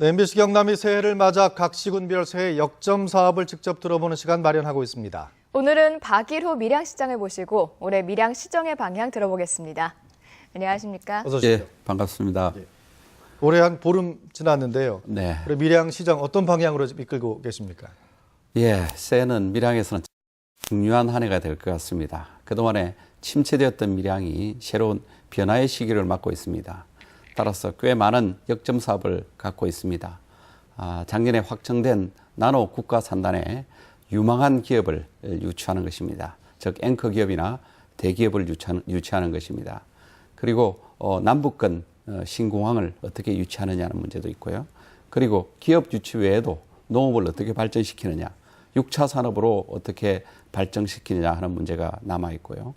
네, MBC 경남이 새해를 맞아 각 시군별 새해 역점 사업을 직접 들어보는 시간 마련하고 있습니다. 오늘은 박일호 밀양시장을 모시고 올해 밀양 시정의 방향 들어보겠습니다. 안녕하십니까? 어서 오십시오. 예, 반갑습니다. 올해 한 보름 지났는데요. 네. 올해 밀양 시장 어떤 방향으로 이끌고 계십니까? 예, 새해는 밀양에서는 중요한 한 해가 될 것 같습니다. 그동안에 침체되었던 밀양이 새로운 변화의 시기를 맞고 있습니다. 따라서 꽤 많은 역점 사업을 갖고 있습니다. 아, 작년에 확정된 나노 국가 산단에 유망한 기업을 유치하는 것입니다. 즉 앵커 기업이나 대기업을 유치하는, 유치하는 것입니다. 그리고 어, 남북권 어, 신공항을 어떻게 유치하느냐는 문제도 있고요. 그리고 기업 유치 외에도 농업을 어떻게 발전시키느냐, 6차 산업으로 어떻게 발전시키느냐 하는 문제가 남아 있고요.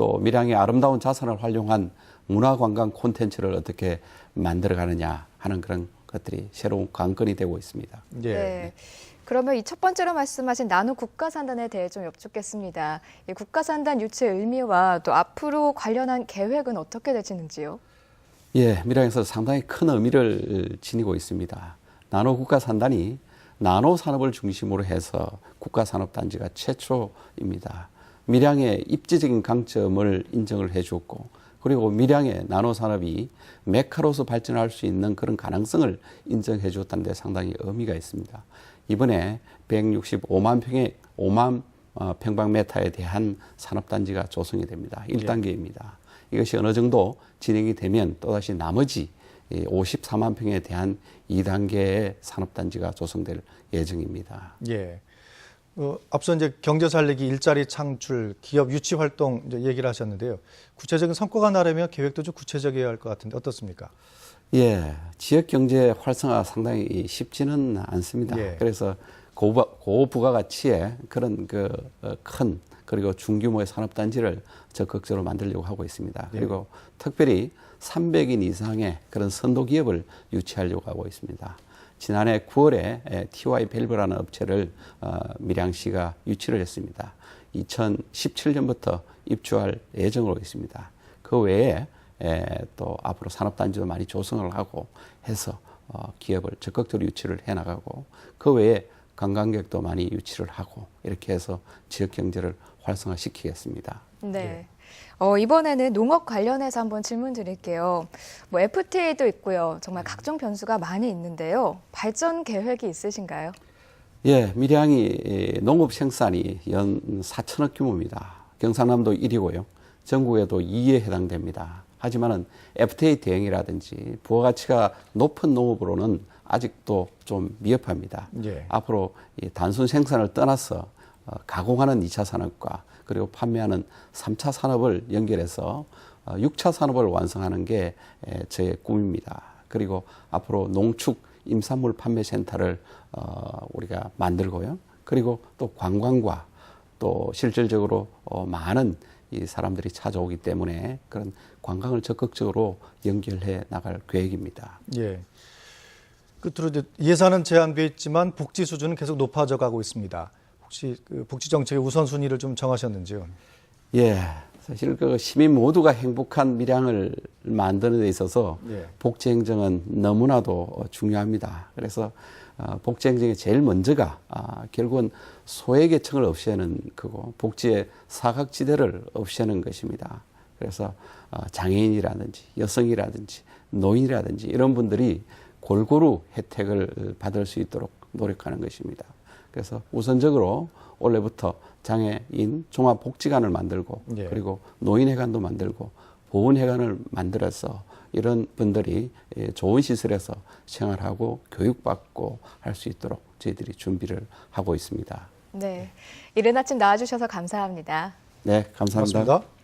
또 밀양의 아름다운 자산을 활용한 문화관광 콘텐츠를 어떻게 만들어가느냐 하는 그런 것들이 새로운 관건이 되고 있습니다. 예. 네. 그러면 이 첫 번째로 말씀하신 나노 국가산단에 대해 좀 여쭙겠습니다. 이 국가산단 유치 의미와 또 앞으로 관련한 계획은 어떻게 되시는지요? 예, 밀양에서 상당히 큰 의미를 지니고 있습니다. 나노 국가 산단이 나노 산업을 중심으로 해서 국가 산업 단지가 최초입니다. 밀양의 입지적인 강점을 인정을 해 주었고 그리고 밀양의 나노 산업이 메카로서 발전할 수 있는 그런 가능성을 인정해 주었다는 데 상당히 의미가 있습니다. 이번에 165만 평의 5만 어, 평방미터에 대한 산업단지가 조성이 됩니다. 1단계입니다. 이것이 어느 정도 진행이 되면 또다시 나머지 54만 평에 대한 2단계의 산업단지가 조성될 예정입니다. 예. 어, 앞서 이제 경제 살리기, 일자리 창출, 기업 유치 활동 이제 얘기를 하셨는데요. 구체적인 성과가 나려면 계획도 좀 구체적이어야 할 것 같은데 어떻습니까? 예, 지역 경제 활성화 상당히 쉽지는 않습니다. 예. 그래서 고부, 고부가가치의 그런 그 큰 그리고 중규모의 산업 단지를 적극적으로 만들려고 하고 있습니다. 그리고 특별히 300인 이상의 그런 선도 기업을 유치하려고 하고 있습니다. 지난해 9월에 TY 밸브라는 업체를 어, 밀양시가 유치를 했습니다. 2017년부터 입주할 예정으로 있습니다. 그 외에 에, 또 앞으로 산업단지도 많이 조성을 하고 해서 어, 기업을 적극적으로 유치를 해 나가고 그 외에 관광객도 많이 유치를 하고 이렇게 해서 지역 경제를 활성화시키겠습니다. 네. 어, 이번에는 농업 관련해서 한번 질문 드릴게요. 뭐 FTA도 있고요. 정말 각종 변수가 많이 있는데요. 발전 계획이 있으신가요? 예, 밀양이 농업 생산이 연 4천억 규모입니다. 경상남도 1위고요. 전국에도 2위에 해당됩니다. 하지만은 FTA 대응이라든지 부가가치가 높은 농업으로는 아직도 좀 미흡합니다. 예. 앞으로 이 단순 생산을 떠나서 어, 가공하는 2차 산업과 그리고 판매하는 3차 산업을 연결해서 어, 6차 산업을 완성하는 게 에, 저의 꿈입니다. 그리고 앞으로 농축 임산물 판매 센터를 어, 우리가 만들고요. 그리고 또 관광과 또 실질적으로 어, 많은 이 사람들이 찾아오기 때문에 그런 관광을 적극적으로 연결해 나갈 계획입니다. 예. 끝으로 예산은 제한돼 있지만 복지 수준은 계속 높아져 가고 있습니다. 혹시 그 복지 정책의 우선순위를 좀 정하셨는지요? 예, 사실 그 시민 모두가 행복한 밀양을 만드는 데 있어서 예. 복지 행정은 너무나도 중요합니다. 그래서 어, 복지 행정의 제일 먼저가 아, 결국은 소외 계층을 없애는 거고 복지의 사각지대를 없애는 것입니다. 그래서 어, 장애인이라든지 여성이라든지 노인이라든지 이런 분들이 골고루 혜택을 받을 수 있도록 노력하는 것입니다. 그래서 우선적으로 올해부터 장애인 종합복지관을 만들고 예. 그리고 노인회관도 만들고 보훈회관을 만들어서 이런 분들이 예, 좋은 시설에서 생활하고 교육받고 할 수 있도록 저희들이 준비를 하고 있습니다. 네. 이른 아침 나와주셔서 감사합니다. 네, 감사합니다. 고맙습니다.